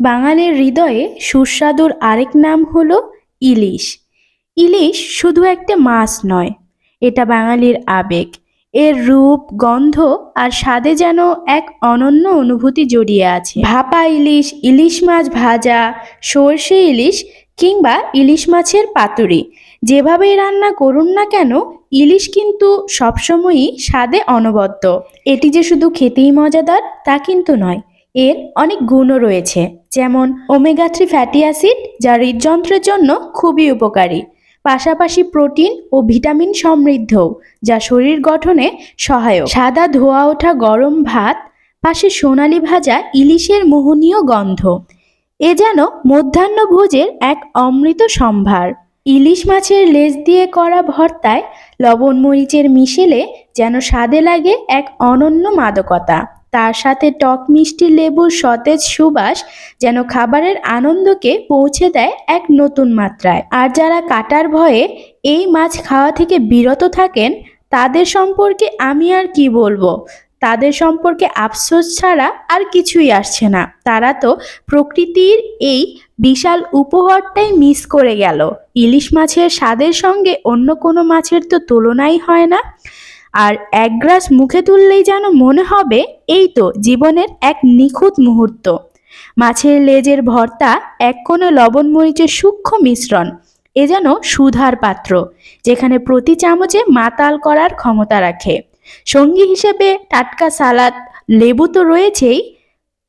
বাঙালির হৃদয়ে সুস্বাদুর আরেক নাম হলো ইলিশ। ইলিশ শুধু একটা মাছ নয়, এটা বাঙালির আবেগ। এর রূপ, গন্ধ আর স্বাদে যেন এক অনন্য অনুভূতি জড়িয়ে আছে। ভাপা ইলিশ ইলিশ মাছ ভাজা, সর্ষে ইলিশ কিংবা ইলিশ মাছের পাতুরি, যেভাবেই রান্না করুন না কেন, ইলিশ কিন্তু সবসময়ই স্বাদে অনবদ্য। এটি যে শুধু খেতেই মজাদার, তা কিন্তু নয় এর অনেক গুণও রয়েছে। যেমন ওমেগা থ্রি ফ্যাটি অ্যাসিড যা হৃদযন্ত্রের জন্য খুবই উপকারী। পাশাপাশি প্রোটিন ও ভিটামিন সমৃদ্ধ যা শরীর গঠনে সহায়ক। সাদা ধোয়া ওঠা গরম ভাত, পাশে সোনালি ভাজা ইলিশের মোহনীয় গন্ধ। এ যেন মধ্যাহ্নভোজের এক অমৃত সম্ভার। ইলিশ মাছের লেজ দিয়ে করা ভর্তায় লবণ মরিচের মিশেলে যেন স্বাদে লাগে এক অনন্য মাদকতা। তার সাথে টক মিষ্টি লেবুর সতেজ সুবাস যেন খাবারের আনন্দকে পৌঁছে দেয় এক নতুন মাত্রায়। আর যারা কাটার ভয়ে এই মাছ খাওয়া থেকে বিরত থাকেন, তাদের সম্পর্কে আমি আর কি বলব? তাদের সম্পর্কে আফসোস ছাড়া আর কিছুই আসছে না। তারা তো প্রকৃতির এই বিশাল উপহারটাই মিস করে গেল। ইলিশ মাছের স্বাদের সঙ্গে অন্য কোনো মাছের তো তুলনাই হয় না। আর এক গ্রাস মুখে তুললেই যেন মনে হবে এই তো জীবনের এক নিখুঁত মুহূর্ত। মাছের লেজের ভর্তা এক কোণে লবণ মরিচের সূক্ষ্ম মিশ্রণ, এ যেন সুধার পাত্র, যেখানে প্রতি চামচে মাতাল করার ক্ষমতা রাখে। সঙ্গী হিসেবে টাটকা সালাদ, লেবু তো রয়েছেই।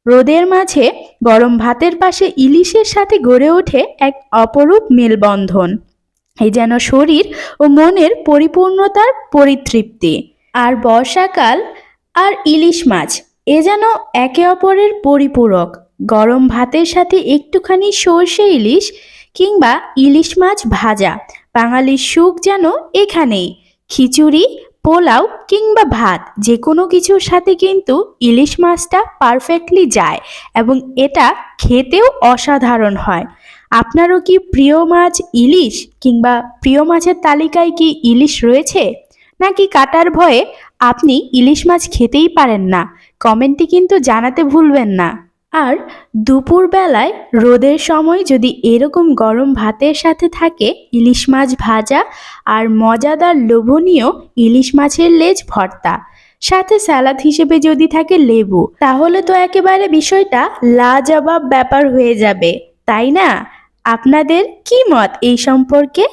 রোদের মাঝে গরম ভাতের পাশে ইলিশের সাথে গড়ে ওঠে এক অপরূপ মেলবন্ধন। এই যেন শরীর ও মনের পরিপূর্ণতার পরিতৃপ্তি। আর বর্ষাকাল আর ইলিশ মাছ, এ যেন একে অপরের পরিপূরক। গরম ভাতের সাথে একটুখানি সর্ষে ইলিশ কিংবা ইলিশ মাছ ভাজা, বাঙালির সুখ যেন এখানেই। খিচুড়ি, পোলাও কিংবা ভাত যে কোনো কিছুর সাথে কিন্তু ইলিশ মাছটা পারফেক্টলি যায় এবং এটা খেতেও অসাধারণ হয়। আপনারও কি প্রিয় মাছ ইলিশ কিংবা প্রিয় মাছের তালিকায় কি ইলিশ রয়েছে? নাকি কাটার ভয়ে আপনি ইলিশ মাছ খেতেই পারেন না? কমেন্টে কিন্তু জানাতে ভুলবেন না। আর দুপুরবেলায় রোদের সময় যদি এরকম গরম ভাতের সাথে থাকে ইলিশ মাছ ভাজা আর মজাদার লোভনীয় ইলিশ মাছের লেজ ভর্তা, সাথে স্যালাড হিসেবে যদি থাকে লেবু, তাহলে তো একেবারে বিষয়টা লাজবাব ব্যাপার হয়ে যাবে, তাই না? আপনাদের কি মত এই সম্পর্কে?